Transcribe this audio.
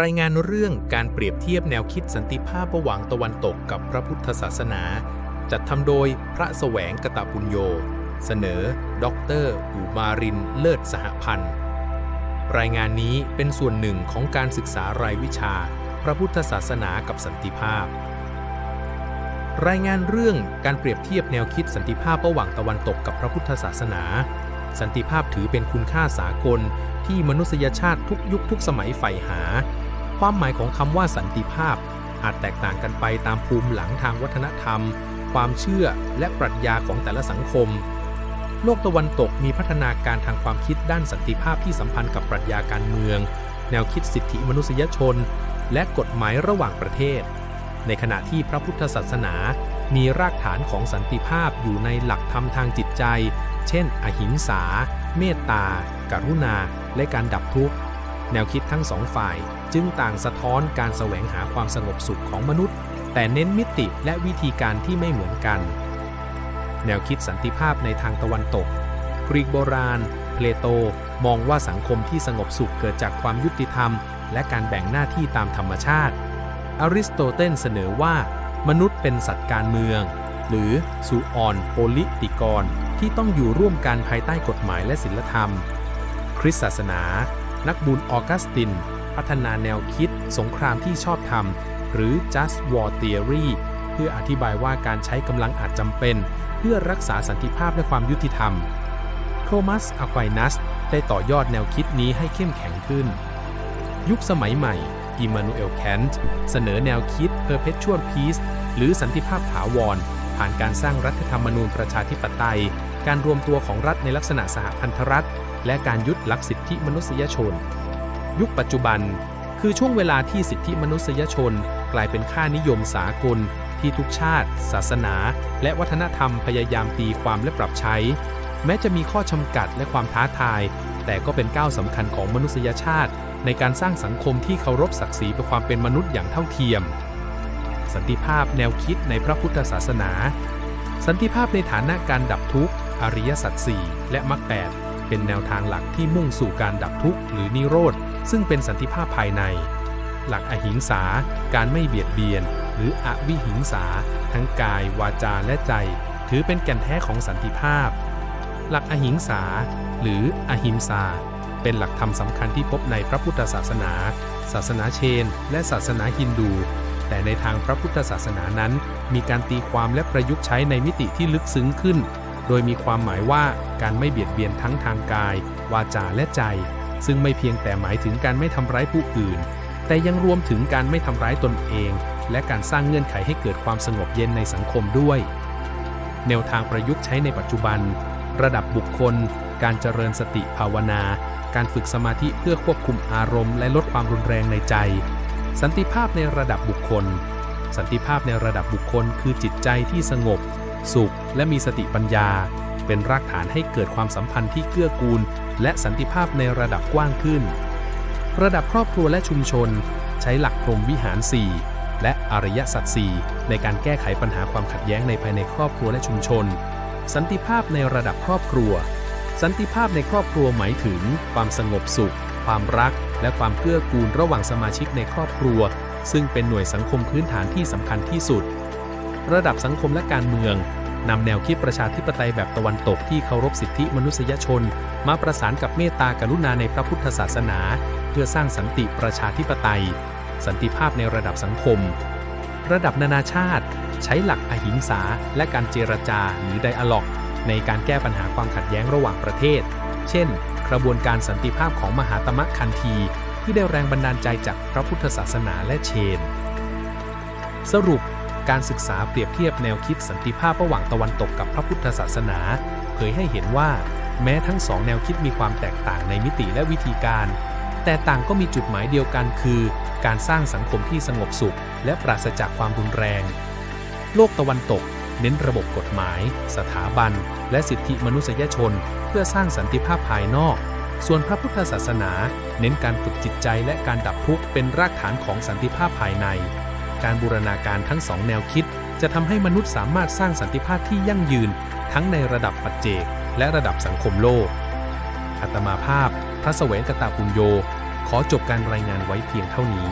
รายงานเรื่องการเปรียบเทียบแนวคิดสันติภาพระหว่างตะวันตกกับพระพุทธศาสนา จัดทำโดยพระแสวงกตปุญโย เสนอ ดรอุมารินเลิศสหพันธ์ รายงานนี้เป็นส่วนหนึ่งของการศึกษารายวิชา พระพุทธศาสนากับสันติภาพ รายงานเรื่องการเปรียบเทียบแนวคิดสันติภาพระหว่างตะวันตกกับพระพุทธศาสนา สันติภาพถือเป็นคุณค่าสากลที่มนุษยชาติทุกยุคทุกสมัยใฝ่หา ความหมายของคำว่าสันติภาพ อาจแตกต่างกันไปตามภูมิหลังทางวัฒนธรรม ความเชื่อและปรัชญาของแต่ละสังคม โลกตะวันตกมีพัฒนาการทางความคิดด้านสันติภาพที่สัมพันธ์กับปรัชญาการเมือง แนวคิดสิทธิมนุษยชน และกฎหมายระหว่างประเทศ ในขณะที่พระพุทธศาสนา มีรากฐานของสันติภาพอยู่ในหลักธรรมทางจิตใจ เช่น อหิงสา เมตตากรุณา และการดับทุกข์ แนวคิดทั้งสองฝ่ายจึงต่างสะท้อนการแสวงหาความสงบสุขของมนุษย์ แต่เน้นมิติและวิธีการที่ไม่เหมือนกัน แนวคิดสันติภาพในทางตะวันตก กรีกโบราณ เพลโตมองว่าสังคมที่สงบสุขเกิดจากความยุติธรรม และการแบ่งหน้าที่ตามธรรมชาติอริสโตเติลเสนอว่า มนุษย์เป็นสัตว์การเมือง หรือซูออนโพลิติกร ที่ต้องอยู่ร่วมกันภายใต้กฎหมายและศีลธรรม คริสตศาสนา นักบุญออกัสติน พัฒนาแนวคิดสงครามที่ชอบธรรมหรือ just war theory เพื่ออธิบายว่าการใช้กำลังอาจจำเป็น เพื่อรักษาสันติภาพและความยุติธรรม โทมัสอควายนัสได้ต่อยอดแนวคิดนี้ให้เข้มแข็งขึ้น ยุคสมัยใหม่อิมมานูเอลแคนต์เสนอแนวคิด perpetual peace หรือสันติภาพถาวร ผ่านการสร้างรัฐธรรมนูญประชาธิปไตย การรวมตัวของรัฐในลักษณะสหพันธรัฐ และการยึดหลักสิทธิมนุษยชน ยุคปัจจุบันคือช่วงเวลาที่สิทธิมนุษยชนกลายเป็นค่านิยมสากล ที่ทุกชาติ ศาสนา และวัฒนธรรมพยายามตีความและปรับใช้ แม้จะมีข้อจำกัดและความท้าทาย แต่ก็เป็นก้าวสำคัญของมนุษยชาติ ในการสร้างสังคมที่เคารพศักดิ์ศรีต่อความเป็นมนุษย์อย่างเท่าเทียม สันติภาพแนวคิดในพระพุทธศาสนา สันติภาพในฐานะการดับทุกข์ อริยสัจสี่และมรรคแปด เป็นแนวทางหลักที่มุ่งสู่การดับทุกข์หรือนิโรธ ซึ่งเป็นสันติภาพภายใน หลักอหิงสา การไม่เบียดเบียน หรืออวิหิงสา ทั้งกาย วาจาและใจ ถือเป็นแก่นแท้ของสันติภาพ หลักอหิงสา หรืออหิมสา เป็นหลักธรรมสำคัญที่พบในพระพุทธศาสนา ศาสนาเชน และศาสนาฮินดูแต่ในทางพระพุทธศาสนานั้น มีการตีความและประยุกต์ใช้ในมิติที่ลึกซึ้งขึ้น โดยมีความหมายว่าการไม่เบียดเบียนทั้งทางกาย วาจาและใจ ซึ่งไม่เพียงแต่หมายถึงการไม่ทำร้ายผู้อื่น แต่ยังรวมถึงการไม่ทำร้ายตนเอง และการสร้างเงื่อนไขให้เกิดความสงบเย็นในสังคมด้วย แนวทางประยุกต์ใช้ในปัจจุบัน ระดับบุคคล การเจริญสติภาวนา การฝึกสมาธิเพื่อควบคุมอารมณ์และลดความรุนแรงในใจ สันติภาพในระดับบุคคล สันติภาพในระดับบุคคลคือจิตใจที่สงบ สุข และมีสติปัญญา เป็นรากฐานให้เกิดความสัมพันธ์ที่เกื้อกูล และสันติภาพในระดับกว้างขึ้น ระดับครอบครัวและชุมชน ใช้หลักพรหมวิหาร 4 และอริยสัจสี่ในการแก้ไขปัญหาความขัดแย้งในภายในครอบครัวและชุมชน สันติภาพในระดับครอบครัว สันติภาพในครอบครัวหมายถึง ความสงบสุข ความรัก และความเกื้อกูลระหว่างสมาชิกในครอบครัว ซึ่งเป็นหน่วยสังคมพื้นฐานที่สำคัญที่สุด ระดับสังคมและการเมืองนำแนวคิดประชาธิปไตยแบบตะวันตกที่เคารพสิทธิมนุษยชน มาประสานกับเมตตากรุณาในพระพุทธศาสนา เพื่อสร้างสันติประชาธิปไตย สันติภาพในระดับสังคม ระดับนานาชาติ ใช้หลักอหิงสา และการเจรจาหรือไดอะล็อก ในการแก้ปัญหาความขัดแย้งระหว่างประเทศ เช่น กระบวนการสันติภาพของมหาตมะคันธี ที่ได้แรงบันดาลใจจากพระพุทธศาสนาและเชน สรุป การศึกษาเปรียบเทียบแนวคิดสันติภาพระหว่างตะวันตกกับพระพุทธศาสนา เผยให้เห็นว่า แม้ทั้งสองแนวคิดมีความแตกต่างในมิติและวิธีการ แต่ต่างก็มีจุดหมายเดียวกันคือ การสร้างสังคมที่สงบสุข และปราศจากความรุนแรง โลกตะวันตก เน้นระบบกฎหมาย สถาบัน และสิทธิมนุษยชน เพื่อสร้างสันติภาพภายนอกส่วนพระพุทธศาสนา เน้นการฝึกจิตใจและการดับทุกข์เป็นรากฐานของสันติภาพภายใน การบูรณาการทั้งสองแนวคิด จะทำให้มนุษย์สามารถสร้างสันติภาพที่ยั่งยืน ทั้งในระดับปัจเจก และระดับสังคมโลก อัตมาภาพ พระเสวงกตาปุญโยขขอจบการรายงานไว้เพียงเท่านี้